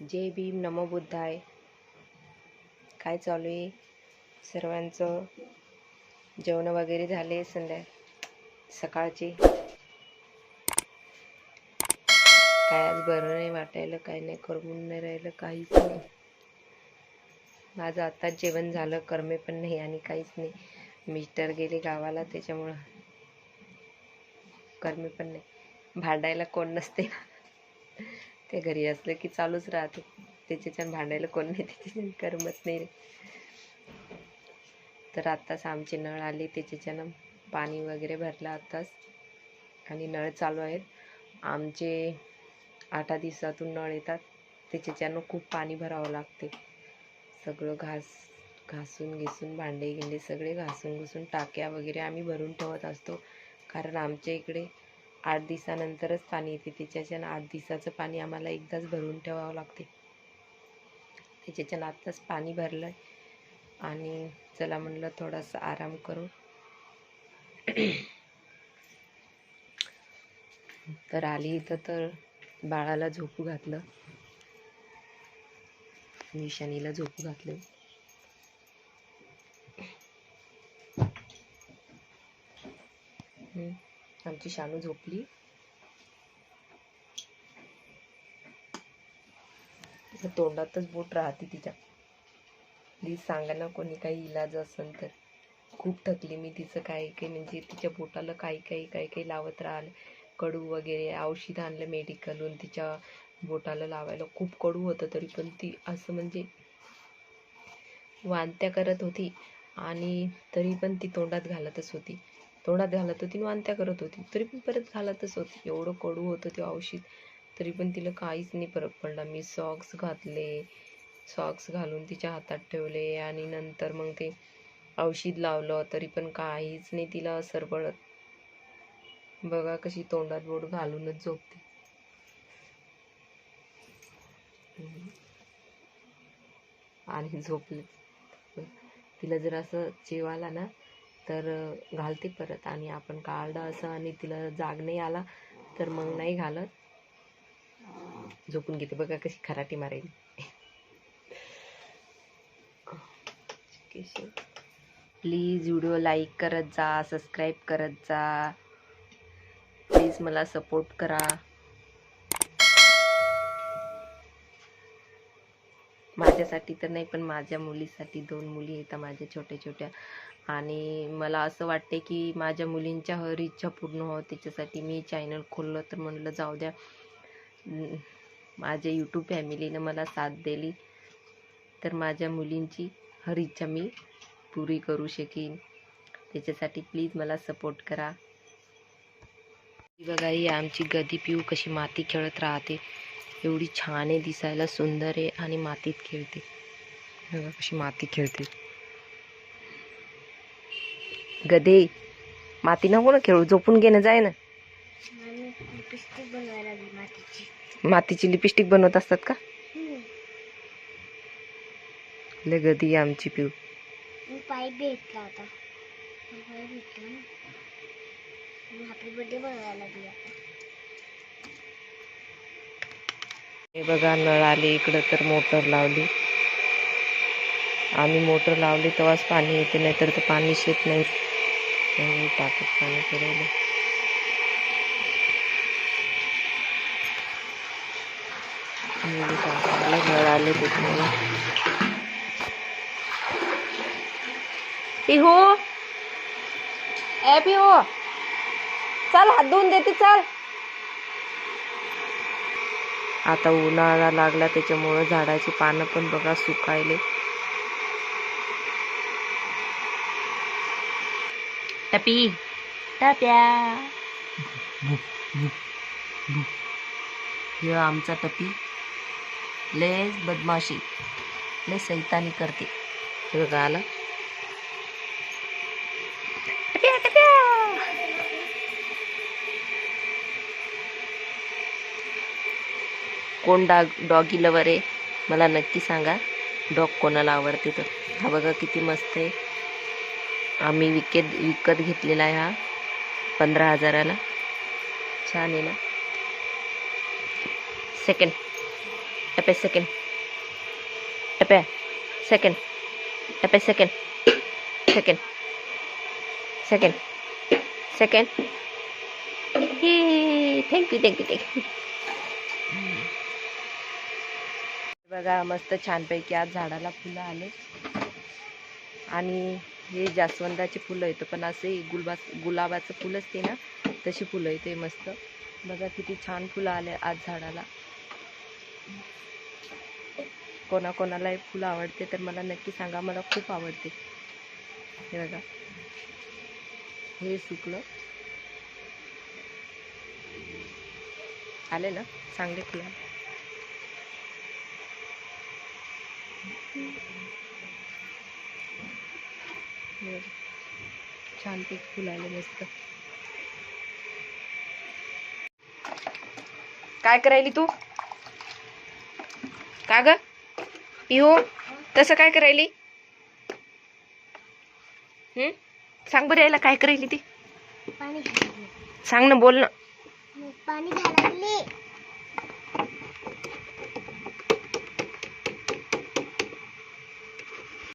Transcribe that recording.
जय भीम नमो बुद्धाय. काय चालू आहे? सर्वांचं जेवण वगैरे झाले संध्या सकाळचे? काय आज बरं नाही वाटायला काय नाही करमून नाही राहिलं काहीच नाही. माझं आत्ताच जेवण झालं करमे पण नाही आणि काहीच नाही. मिस्टर गेले गावाला त्याच्यामुळं करमे पण नाही. भांडायला कोण नसते ना. ते घरी असलं की चालूच राहते. त्याच्याच्यानं भांडायला कोण नाही त्याच्याच्यानं करमत नाही तर आत्ताच आमचे नळ आले त्याच्याच्यानं पाणी वगैरे भरलं आत्ताच. आणि नळ चालू आहेत. आमचे आठ दिवसातून नळ येतात. त्याच्याच्यानं खूप पाणी भरावं लागते. सगळं घास घासून घिसून भांडे गिंडे सगळे घासून घुसून टाक्या वगैरे आम्ही भरून ठेवत असतो. कारण आमच्या इकडे आठ दिवसानंतरच पाणी येते. त्याच्याच्यानं आठ दिवसाचं पाणी आम्हाला एकदाच भरून ठेवावं लागते. त्याच्याच्यानं आत्ताच पाणी भरलं आहे आणि चला म्हणलं थोडासा आराम करू. तर आली इथं तर बाळाला झोपू घातलं. निशानीला झोपू घातलं. हम्म. आमची शानू झोपली. तोंडातच बोट राहते तिच्या. प्लीज सांगा ना कोणी काही इलाज असेल तर. खूप थकली मी तिचं काही काही म्हणजे तिच्या बोटाला काही काही काही काही लावत राहिलं. कडू वगैरे औषध आणलं मेडिकलहून तिच्या बोटाला लावायला. खूप कडू होतं तरी पण ती असं म्हणजे वांत्या करत होती आणि तरी पण ती तोंडात घालतच होती. तोंडात घालत होती आणि वांत्या करत होती. तरी पण परत घालतच होती. एवढं कडू होतं ते औषध. तरी पण तिला काहीच नाही फरक पडला. मी सॉक्स घातले. सॉक्स घालून तिच्या हातात ठेवले आणि नंतर मग ते औषध लावलं. तरी पण काहीच नाही तिला असर पडत. बघा कशी तोंडात बोट घालूनच झोपते. आणि झोपले. तिला जर असं जेवायला ना तर घालते परत आणि आपण काढलं असं आणि तिला जाग नाही आला तर मग नाही घालत. झोपून घेते बघा कशी खराटी मारेल. प्लीज व्हिडिओ लाईक करत जा सबस्क्राईब करत जा. प्लीज मला सपोर्ट करा. माझ्यासाठी तर नाही पण माझ्या मुलीसाठी दोन मुली आहेत माझ्या छोट्या छोट्या आणि मला असं वाटते की माझ्या मुलींच्या हर इच्छा पूर्ण हो त्याच्यासाठी मी चॅनल खोललं तर म्हणलं जाऊ द्या. माझ्या यूट्यूब फॅमिलीनं मला साथ दिली तर माझ्या मुलींची हर इच्छा मी पुरी करू शकेन. त्याच्यासाठी प्लीज मला सपोर्ट करा. बघा ही आमची गदी पिऊ कशी माती खेळत राहते. एवढी छान आहे दिसायला सुंदर आहे आणि मातीत खेळते. बघा कशी माती खेळते. गदे माती नको ना खेळू झोपून घेणं जाय ना. मातीची मातीची लिपस्टिक बनवत असतात का? लय गदी आमची पिऊ. पाईप भेटला होता. बर्थडे बनवायला लागली आता हे बघा नळ आले इकडं तर मोटर लावली. आम्ही मोटर लावली तेव्हाच पाणी येते नाहीतर तर पाणी येत नाही. टाकत पाणी फिरवलं. टाकायला नळ आले त्याच्यामुळे पिहू! ए पिहू! चल हात धुवून देते चल. आता उन्हाळा लागला त्याच्यामुळं झाडाची पानं पण बघा सुकायले. टपी. टप्या. हे आमचा टपी. लय बदमाशी. लय सैतानी करते. हे बघा आला टप्या, टप्या. कोण डाग डॉगी लवर आहे? मला नक्की सांगा. डॉग कोणाला आवडते तर. हा बघा किती मस्त आहे. आम्ही विकत विकत घेतलेला आहे हा. पंधरा हजाराला. छान आहे ना? सेकंड टप्प्या सेकंड टप्प्या सेकंड टप्प्या सेकंड सेकंड सेकंड सेकंड हे thank you thank you thank you बघा मस्त छानपैकी आज झाडाला फुलं आले. आणि हे जास्वंदाची फुलं येतं पण असे गुलबा गुलाबाचं फुल असते ना तशी फुलं येते मस्त. बघा किती छान फुलं आले आज झाडाला. कोणाकोणाला हे फुलं आवडते तर मला नक्की सांगा मला खूप आवडते. हे बघा. हे सुकलं. आले ना? चांगले फुलं आले. हे बघा. छान ते फुलं आले मस्त. काय करायली तू? का ग? पिहू तसं काय करायली? हं? सांग बरं यायला काय करायली ती. सांग ना बोल ना. पाणी